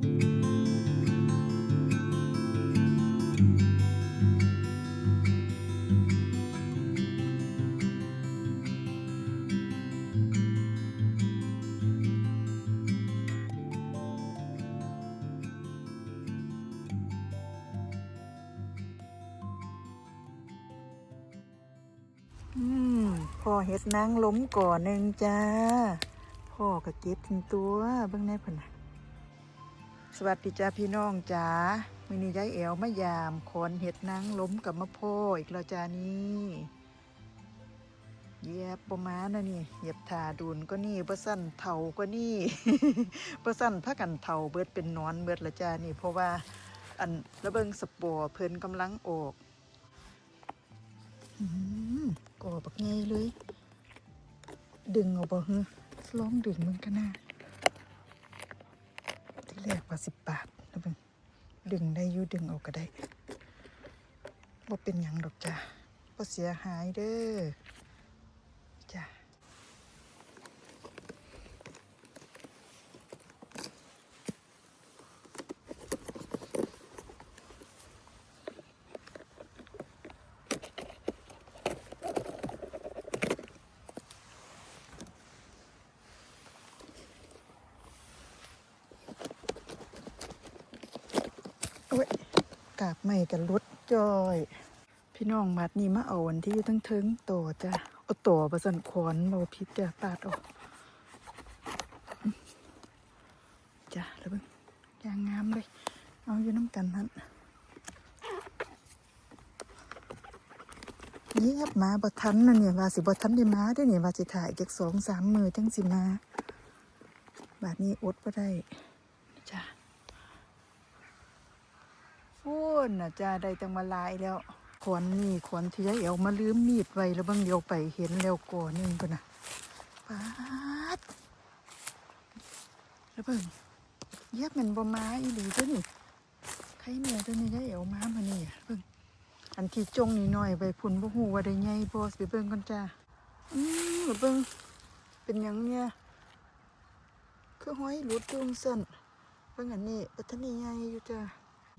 พ่อเฮ็ดนางล้มก่อนหนึ่งจ้า พ่อก็เก็บทิ้งตัวเบิ่งแน่เพิ่นน่ะ สวัสดีจ้าพี่น้องจ้ามื้อนี้ยายแอวมายามขนเฮ็ดนางล้มกับมะโพออีกแล้วจ้านี่เยียบประมาณนะนี่เยียบถาดูนก็นี่บ่สั่นเทาก็นี่บ่สั่นพากันเทาเบิดเป็นนอนเบิดละจ้านี่ เพราะว่าอันระเบิงสปอร์เพิ่นกำลังออกก่อบักไงเลย ดึงเอาบ่ฮึลองดึงมึงกันนะ แรกว่าสิบบาทนะเบิ่งดึงได้ยู่ดึงเอาก็ได้บ่เป็นหยังดอกจ้าบ่เสียหายเด้อ กาบใหม่กันรถจอย พี่น้องมัดนี่มาเอาวันที่อยู่ทั้งเทิงต่อจ้ะเอาต่อประสันขอนเบาพิษจ้ะปาดออกจ้ะแล้วเบิ่งยางงามเลย เอาอยู่น้ำกันนั่นเยียบมาบ่ทันนะเนี่ยว่าสิบ่ทันได้มาได้เนี่ยว่าสิถ่ายจากสองสามมือจังสิมา บาดนี้อดบ่ได้จ้ะ ฟูนน่ะจ้าได้จังมาลายแล้วขอนนี่ขอนที่ยายเอวมาลืมมีดไว้แล้วบางเดียวไปเห็นแล้วก่อนนึงก็นะปาดแล้วเบิ่งเย็บมันบ่มาอีหลีตัวนี่ใครเนี่ยตัวนี้ยายเอวมามานี่อะเบิ่งอันที่จงนี่หน้อยไปพุ่นบ่ฮู้ว่าได้ใหญ่บ่สิไปเบิ่งก่อนจ้าอืมแล้วเบิ่งเป็นหยังเนี่ยคือห้อยหลุดจุงสันเบิ่งอันนี้ปัทนีใหญ่อยู่จ้า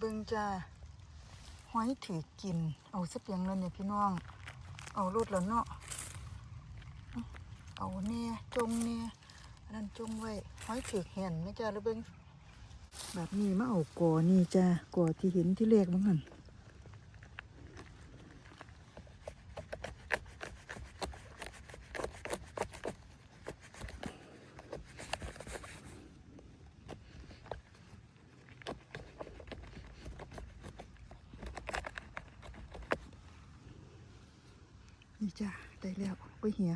เบิ่งจ้าหอยถือกิน เอาสักอย่างแล้วเนี่ยพี่น้อง เอารดแล้วเนาะเอาเนี่ยจงเนี่ยนั่นจงไว้หอยถือเห็นไหมจ้าแล้วเบิ่งแบบนี้มาเอากอนี่จ้ากอที่เห็นที่เลขบ้งหันจ้าได้แล้วไปเหีย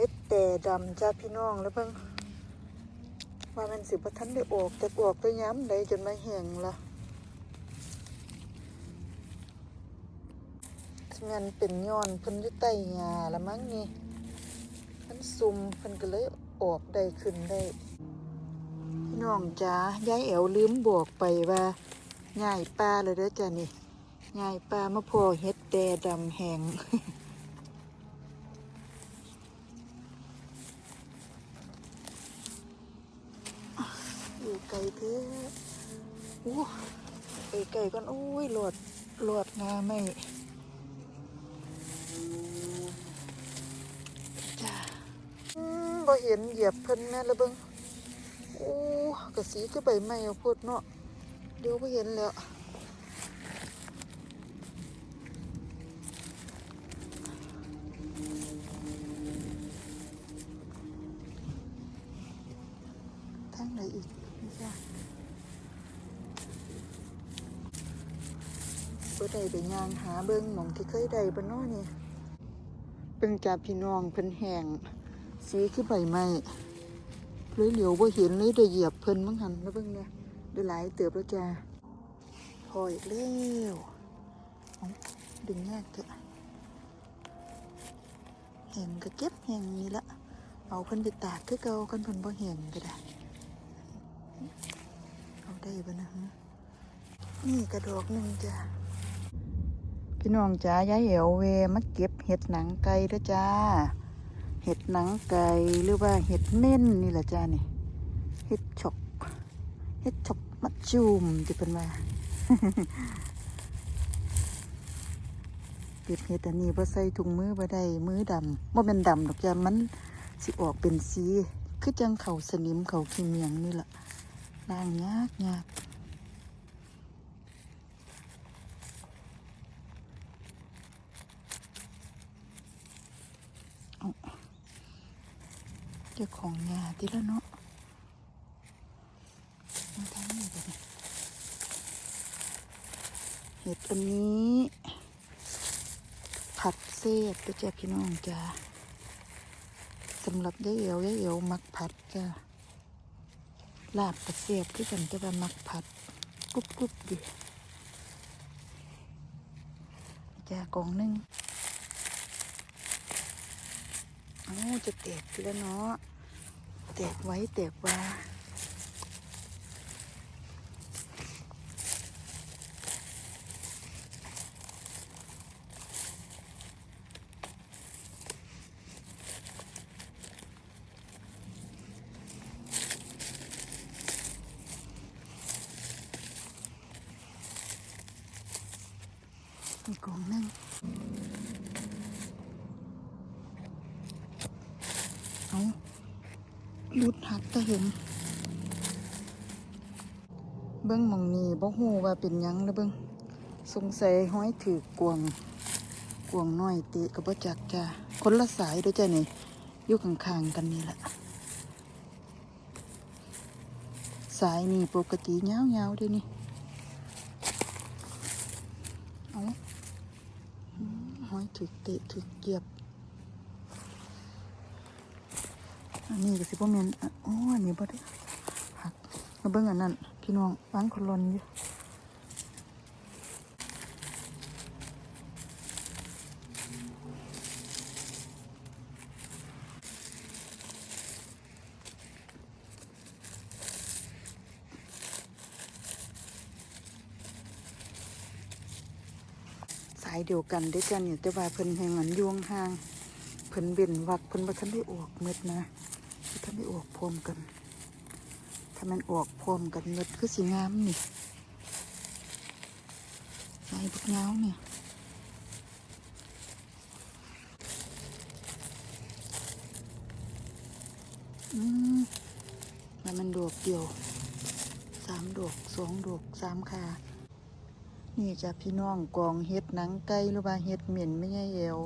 เฮ็ดแต่ดำจ้าพี่น้องแล้วเบิ่งว่ามันสิบทันได้ออกแต่ออกแต่ย้ำได้จนมาแห้งละงั้นเป็นย้อนเพิ่นอยู่ใต้หญ้าละมั้งนี่เพิ่นซุ่มเพิ่นก็เลยออกได้ขึ้นได้พี่น้องจ๋ายายแอวลืมบอกไปว่าง่ายปลาเลยเด้อจ้ะนี่ง่ายปลามาพอเฮ็ดแต่ดำแห้ง อยู่ ไก่เพื่ออู้ไปไก่กันโอ้ยหลวดหลวดงาไม่จ้าบ่เห็นเหยียบเพิ่นแม่ละเบิงโอ้กระสีก็ใบไม้เอาพูดเนาะเดี๋ยวบ่เห็นแล้วทางไหนอีกนี่จ้า บ่ได้ไปย่างหาเบิ่งหม่องที่เคยได้บ่น้อนี่เบิ่งจากพี่น้องเพิ่นแห้งสีคือใบไม้เลยเหลียวบ่เห็นเลยได้เหยียบเพิ่นมั้งหันแล้วเบิ่งเนี่ยได้หลายเติบแล้วจ้าพออีกแล้วดึงยากเถอะแห้งก็เก็บแห้งนี่ละเอาเพิ่นไปตากคือเก่ากันเพิ่นบ่แห้งก็ได้เอาได้บ่นะฮะนี่กระดอกหนึ่งจ้า พี่น้องจ๋ายายเอวเวมาเก็บเห็ดหนังไก่ด้อจ้า เห็ดหนังไก่หรือว่าเห็ดเม่นนี่แหละจ้านี่ เห็ดฉกเฮ็ดชบมัดจูมที่เป็นว่าเก็บเห็ดอันนี้บ่ใส่ถุงมือบ่ได้มือดำบ่แม่นดำดอกจ้ะมันสิออกเป็นสีคือจังเขาสนิมเขาขี้เมียงนี่แหละล้างยากยากเอาเจ้าของงาทีละเนาะมาทางนี้เนี่ยเห็ดอันนี้ผัดเสียดก็จะพี่น้องจ้าสำหรับยายเอ๋วยายเอ๋วมักผัดจ้าลาบกระเสียบคือกันจะว่ามักผัดกรุบกรุบดีจ้ากองหนึ่งเอ้จะแตกแล้วเนาะแตกไว้แตกว่าอีกกล่องหนึงเอา ลุดหักก็เห็น เบิ้งมองนี้บ่ฮู้ว่าเป็นยังนะเบิ้งสงสัยห้อยถือกวง กวงน้อยเตะกับบ่จักจ้าคนละสายด้วยจ้านี่อยู่ข้างๆกันนี่แหละสายนี่ปกติยาวๆเด้วยนี่เอาอืมหอยถึกเตะถึกเหยียบ อันนี้ก็สิบ่แม่นอ๋ออันนี้บ่ได้หักมาเบิ่งอันนั้นพี่น้องวางคนลนอยู่ายเดียวกันด้อจ้ะเนี่ยแต่ว่าเพิ่นให้มันยวงห่าง เพิ่นเว้นวักเพิ่นบ่ทันได้ออกเม็ดนะ ได้ออกพรมกัน ถ้ามันออกพรมกันเมดคือสีงามนี่ใส่บักยาเนี่ยอืมแล้วมันดอกเดียว สามดอกสองดอกสามขานี่จ้ะพี่น้องกองเห็ดหนังไก่หรือว่าเห็ดเหม็นไม่ใช่เอว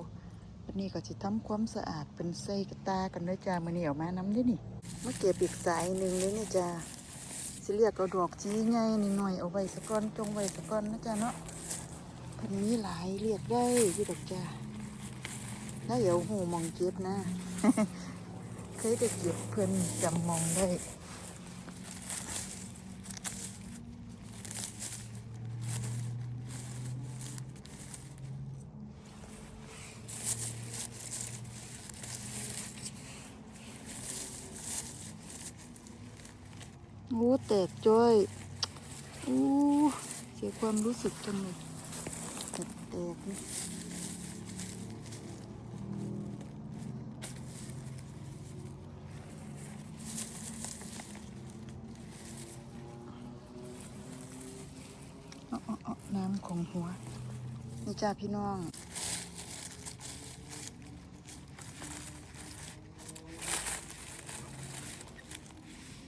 วันนี้ก็จะทำความสะอาดเป็นไส้กระตากันด้วยจ้ามันนี่ออกมาน้ำด้นี่มาเก็บอีกสายหนึ่งเลยนี่จ้าสิเรียกเอาดอกชี้ไงนิดหน่อยเอาไว้สะก้อนจงไว้สะก้อนนะจ้าเนาะเพันมีหลายเรียกได้อยี่ดอกจ้าแล้วเดี๋ยวหูมองเก็บนะ เคยได้เก็บเพื่อนจำมองได้ โอ้แตกจ้อยโอ้เสียความรู้สึกจังเลยแตกแตกนี่เอาเอาเอาน้ำของหัวนี่จ้าพี่น้อง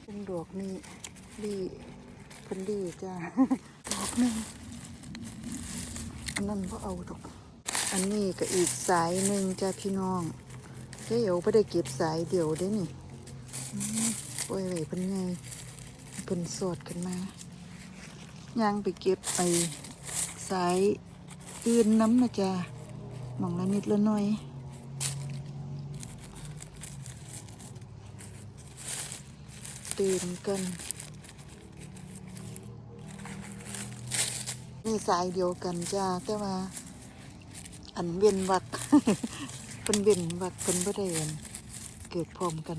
เป็นดอกนี่ดีเพิ่นดี จ้าดอกหนึ่งอันนั้นก็เอาดอก อันนี้ก็อีกสายหนึ่งจ้าพี่น้องเดี๋ยวไม่ได้เก็บสายเดียวได้นี่อืมปล่อยไว้เพิ่นไงเพิ่นสดกันมาย่างไปเก็บไปสายอื่นน้ำนะจ้าหมองละนิดละหน่อยเตื่นกัน นี่สายเดียวกันจ้าแต่ว่า อันเวียนวักเป็นเวียนวักเป็นบ่ได้อันเกิดพร้อมกัน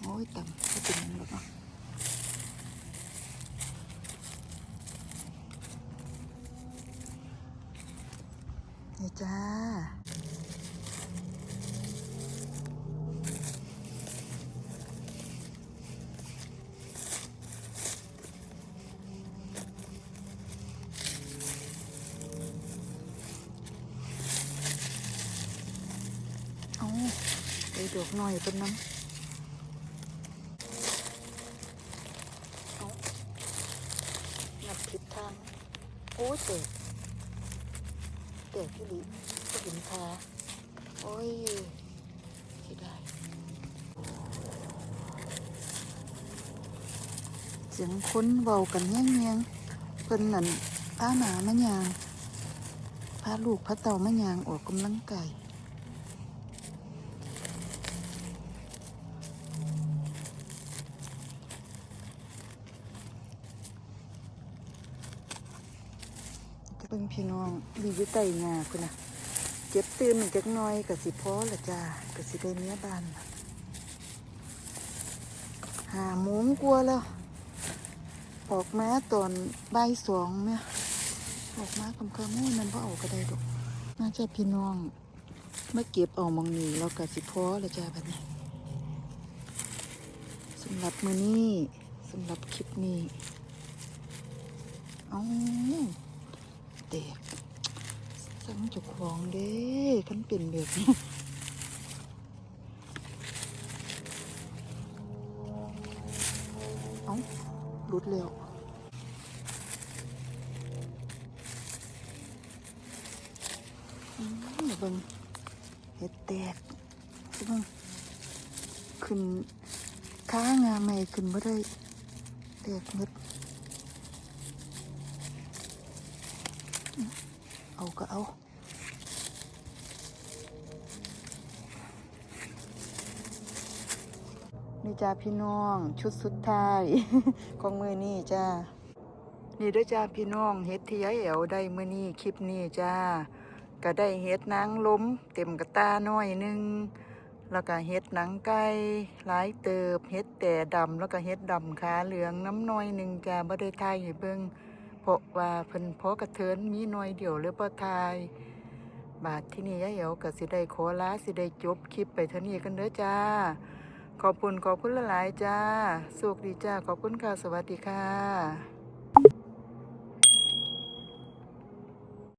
โอ้ยต่ำก็เป็นอย่างนั้นหรอกเนาะนี่จ้า ดอกน้อยเป็นน้ำเอานับผิดทาง โอ้ยเตกเตกที่ลิก็เห็นคาโอ้ยเสียดายเสียงคนเบากันแย่งแยงๆเพิ่นนั่นพาหมามะยางพาลูกพาเต่ามะยางออกกำลังกาย จะเบิ่ง พี่น้องดีอยู่ใต้งาคุณนะเจ็บตื่นอีกจักน้อยก็สิพอละจ้าก็สิได้เมียบานหาโมงกลัวแล้วออกมาตอนใบสองเนี่ยออกมาคำคำๆมันพ่เอาก็ได้ดอกน่าจะพี่น้องมาเก็บเอามองนี้แล้วก็สิพอละจ้าแบบนี้สำหรับมือนี้สำหรับคลิปนี้เอ แตกสังจุกของเด้คันเป็นแบบนี้เอาหลุดแล้วเบิ่งเห็ดแตกเบิ่งขึ้นค้างาใหม่ขึ้นบ่ได้แตกหมด เอาก็เอานี่จ้าพี่น้องชุดสุดท้าย ของมือนี่จ้านี่เด้วยจ้าพี่น้องเฮ็ดที่ยายแอวได้มือนี่คลิปนี้จ้าก็ได้เฮ็ดนางล้ม เต็มกระตาน้อยหนึงแล้วก็เฮ็ดหนังไก่หลายเติบเฮ็ดแต่ดำแล้วก็เฮ็ดดำขาเหลืองน้ำน้อยหนึงจ้าบ่ได้ทายให้เบิ่ง ราะว่าเพิ่นพอกระเทินมีหน่อยเดียวหรือบ่ทาย บาทที่นี่ยายเอ๋วก็สิได้ขอลาสิได้จบคลิปไปเท่านี้กันเด้อจ้า ขอบคุณขอบคุณหลายๆจ้าสุขดีจ้าขอบคุณค่ะสวัสดีค่ะ